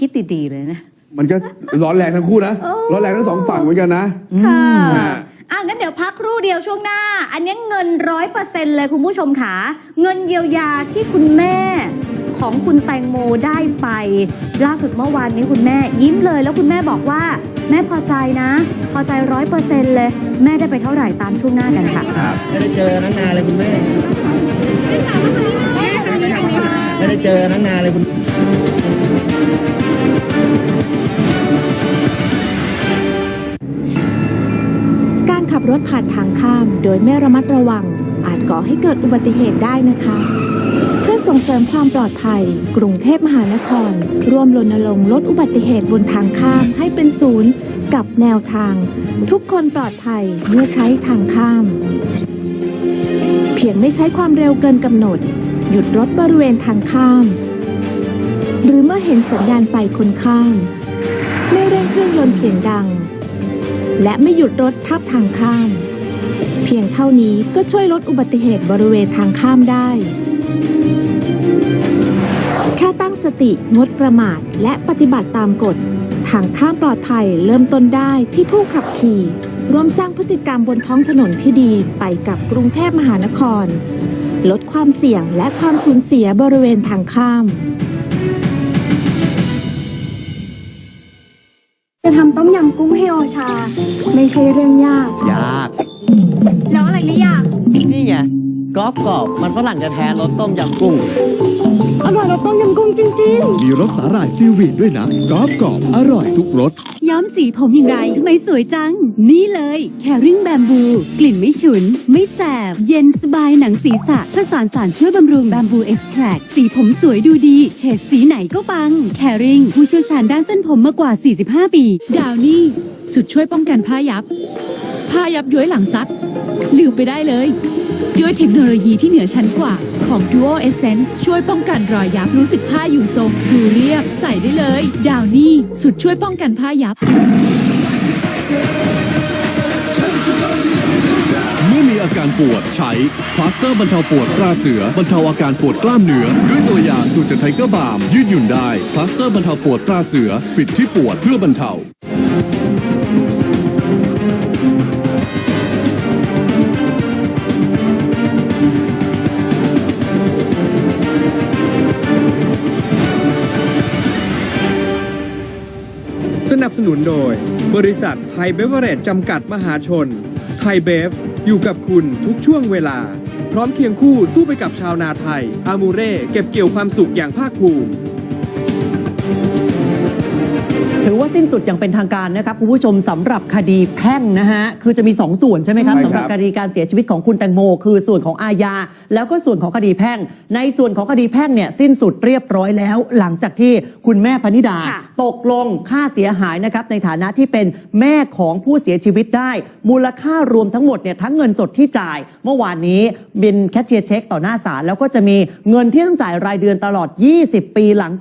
คิดดีๆเลยนะ มันก็ร้อนแรงทั้งคู่นะโอ้ร้อนแรงทั้งสองฝั่งเหมือนกันนะค่ะอ่าอะงั้นเดี๋ยวพักครู่เดียวช่วงหน้า อันนี้เงินร้อยเปอร์เซ็นต์เลยคุณผู้ชมค่ะ เงินเยียวยาที่คุณแม่ของคุณแตงโมได้ไป ล่าสุดเมื่อวานนี้คุณแม่ยิ้มเลย แล้วคุณแม่บอกว่า แม่พอใจนะ พอใจร้อยเปอร์เซ็นต์เลย แม่ได้ไปเท่าไหร่ตามช่วงหน้ากันค่ะไม่ได้เจอกันตั้งนานเลยคุณแม่ไม่ได้เจอกันตั้งนานเลยคุณ การขับรถผ่านทางข้ามโดยไม่ระมัดระวัง อาจก่อให้เกิดอุบัติเหตุได้นะคะ เพื่อส่งเสริมความปลอดภัย กรุงเทพมหานคร ร่วมรณรงค์ลดอุบัติเหตุบนทางข้ามให้เป็นศูนย์ กับแนวทาง ทุกคนปลอดภัยเมื่อใช้ทางข้าม เพียงไม่ใช้ความเร็วเกินกำหนด หยุดรถบริเวณทางข้าม หรือเมื่อเห็นสัญญาณไฟคนข้ามไม่เร่งเครื่องยนต์เสียงดัง และไม่หยุดรถทับทางข้าม เพียงเท่านี้ก็ช่วยลดอุบัติเหตุบริเวณทางข้ามได้ แค่ตั้งสติงดประมาทและปฏิบัติตามกฎ ทางข้ามปลอดภัยเริ่มต้นได้ที่ผู้ขับขี่ร่วมสร้างพฤติกรรมบนท้องถนนที่ดีไปกับกรุงเทพมหานคร ลดความเสี่ยงและความสูญเสียบริเวณทางข้าม จะทำต้มยำกุ้งให้โอชา ไม่ใช่เรื่องยาก ยาก แล้วอะไรไม่ยาก นี่ไงกรอบกรอบมันฝรั่งจะแท้รสต้มยำกุ้ง อร่อยกว่าต้มยำกุ้งจริงมีรสสาหร่ายซีวีดด้วยนะกรอบกรอบอร่อยทุกรส ย้อมสีผมอย่างไรทำไมสวยจัง นี่เลยแคริ่งแบมบู กลิ่นไม่ฉุน ไม่แสบ เย็นสบายหนังศีรษะผสานสารช่วยบำรุงแบมบูเอ็กซ์แทรสีผมสวยดูดี เฉดสีไหนก็ปังแคริ่งผู้เชี่ยวชาญด้านเส้นผมมากว่า 45 ปี ดาวนี่ สุดช่วยป้องกันผ้ายับ ผ้ายับย้วยหลังซักลืมไปได้เลย ด้วยเทคโนโลยีที่เหนือชั้นกว่าของ Duo Essence ช่วยป้องกันรอยยับรู้สึกผ้าอยู่ทรงดูเรียบ ใส่ได้เลย ดาวนี่สุดช่วยป้องกันผ้ายับ เมื่อมีอาการปวดใช้พลาสเตอร์บรรเทาปวดตราเสือบรรเทาอาการปวดกล้ามเนื้อ ด้วยตัวยาสูตรจากไทเกอร์บาม ยืดหยุ่นได้พลาสเตอร์บรรเทาปวดตราเสือปิดที่ปวดเพื่อบรรเทา สนับสนุนโดย บริษัทไทยเบเวอเรจจำกัดมหาชน ไทยเบฟ อยู่กับคุณทุกช่วงเวลา พร้อมเคียงคู่สู้ไปกับชาวนาไทย อามูเร่เก็บเกี่ยวความสุขอย่างภาคภูมิ ถือว่าสิ้นสุดอย่างเป็นทางการนะครับคุณผู้ชมสำหรับคดีแพ่งนะฮะคือจะมี 2 ส่วนใช่ไหมครับใช่ครับสำหรับคดีการเสียชีวิตของคุณแตงโม คือส่วนของอาญา แล้วก็ส่วนของคดีแพ่ง ในส่วนของคดีแพ่งเนี่ยสิ้นสุดเรียบร้อยแล้ว หลังจากที่คุณแม่พนิดาค่ะตกลงค่าเสียหายนะครับในฐานะที่เป็นแม่ของผู้เสียชีวิตได้ มูลค่ารวมทั้งหมดเนี่ยทั้งเงินสดที่จ่าย เมื่อวานนี้บินแคชเชียร์เช็คต่อหน้าศาลแล้วก็จะมีเงินที่ต้องจ่ายรายเดือนตลอด 20 ปีหลังจาก